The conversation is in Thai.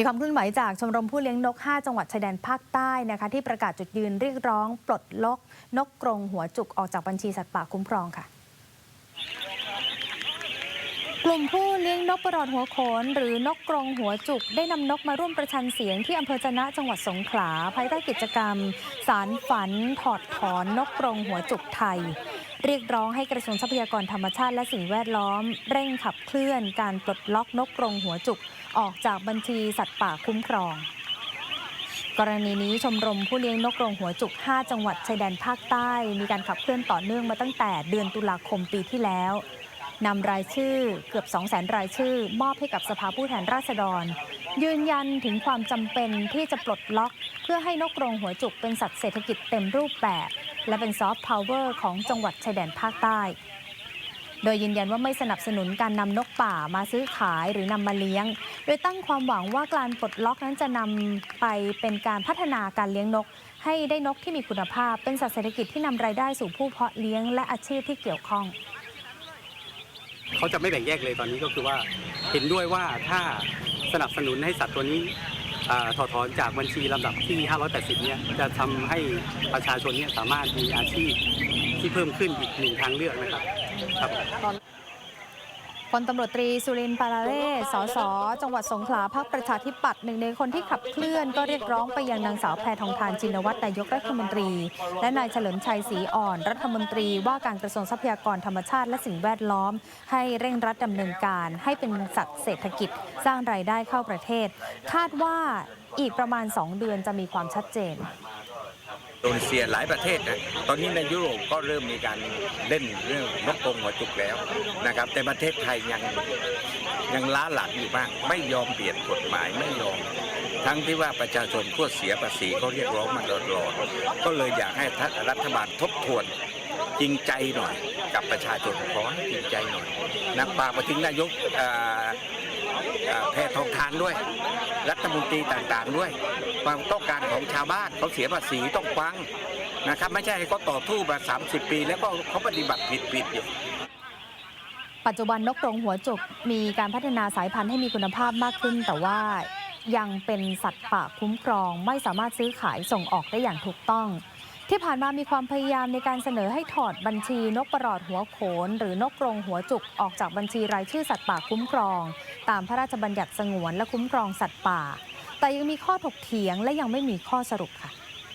มีความเคลื่อนไหวจากชมรมผู้เลี้ยงนก 5 จังหวัดชายแดนภาคใต้นะคะ ที่ประกาศจุดยืนเรียกร้อง ปลดล็อกนกกรงหัวจุกออกจากบัญชีสัตว์ป่าคุ้มครองค่ะ กลุ่มผู้เลี้ยงนกประหลอดหัวโขน หรือนกกรงหัวจุก ได้นำนกมาร่วมประชันเสียงที่อำเภอจะนะจังหวัดสงขลาภายใต้กิจกรรม สารฝันถอดถอนนกกรงหัวจุกไทย เรียกร้องให้กระทรวงทรัพยากรธรรมชาติและสิ่งแวดล้อม เร่งขับเคลื่อนการปลดล็อกนกกรงหัวจุก ออกจากบัญชีสัตว์ป่าคุ้มครอง กรณีนี้ชมรมผู้เลี้ยงนกกรงหัวจุก 5 จังหวัดชายแดนภาคใต้ มีการขับเคลื่อนต่อเนื่องมาตั้งแต่เดือนตุลาคมปีที่แล้วนำรายชื่อเกือบ 200,000 รายชื่อ มอบให้กับสภาผู้แทนราษฎร ยืนยันถึงความจำเป็นที่จะปลดล็อก เพื่อให้นกกรงหัวจุกเป็นสัตว์เศรษฐกิจเต็มรูปแบบ และเป็นซอฟต์พาวเวอร์ของจังหวัดชายแดนภาคใต้ โดยยืนยันว่าไม่สนับสนุนการนำนกป่ามาซื้อขายหรือนำมาเลี้ยง โดยตั้งความหวังว่าการปลดล็อกนั้นจะนำไปเป็นการพัฒนาการเลี้ยงนก ให้ได้นกที่มีคุณภาพ เป็นสัตว์เศรษฐกิจที่นำรายได้สู่ผู้เพาะเลี้ยงและอาชีพที่เกี่ยวข้องเขาจะไม่แบ่งแยกเลยตอนนี้ก็คือว่าเห็นด้วยว่าถ้าสนับสนุนให้สัตว์ตัวนี้ ถอดถอนจากบัญชีลำดับที่ 580 เนี่ยจะทำให้ประชาชนเนี่ยสามารถมีอาชีพที่เพิ่มขึ้นอีกหนึ่งทางเลือกนะครับครับ พลตำรวจตรีสุรินทร์ปาราเล่สส จังหวัดสงขลาพักประชาธิปัตย์หนึ่งในคนที่ขับเคลื่อนก็เรียกร้องไปยังนางสาวแพทองทานชินวัตรนายกรัฐมนตรี และนายเฉลิมชัยศรีอ่อน รัฐมนตรีว่าการกระทรวงทรัพยากรธรรมชาติและสิ่งแวดล้อม ให้เร่งรัดดำเนินการ ให้เป็นสัตว์เศรษฐกิจ สร้างรายได้เข้าประเทศ คาดว่าอีกประมาณ 2 เดือนจะมีความชัดเจน โดนีเซียหลายประเทศนะตอนนี้ในยุโรปก็เริ่มมีการเล่นเรื่องนกกรงหัวจุกแล้วนะครับ แต่ประเทศไทยยังยังล้าหลังอยู่บ้างไม่ยอมเปลี่ยนกฎหมายไม่ยอม ทั้งที่ว่าประชาชนทั่วเสียภาษีเขาเรียกร้องมาตลอดก็เลยอยากให้รัฐบาลทบทวนจริงใจหน่อยกับประชาชนขอให้จริงใจหน่อยนักป่ากมาถึงนายก เอ่อเอ่อแพทองทานด้วย รัฐมนตรีต่างๆด้วย ความต้องการของชาวบ้านเขาเสียภาษีต้องฟังนะครับไม่ใช่ให้เขาต่อทู่มา 30 ปี แล้วก็เขาปฏิบัติผิดๆอยู่ปัจจุบันนกกรงหัวจุกมีการพัฒนาสายพันธุ์ให้มีคุณภาพมากขึ้น แต่ว่ายังเป็นสัตว์ป่าคุ้มครองไม่สามารถซื้อขายส่งออกได้อย่างถูกต้อง ที่ผ่านมามีความพยายามในการเสนอให้ถอดบัญชีนกประหลอดหัวโขน หรือนกกรงหัวจุกออกจากบัญชีรายชื่อสัตว์ป่าคุ้มครอง ตามพระราชบัญญัติสงวนและคุ้มครองสัตว์ป่า แต่ยังมีข้อถกเถียงและยังไม่มีข้อสรุปค่ะ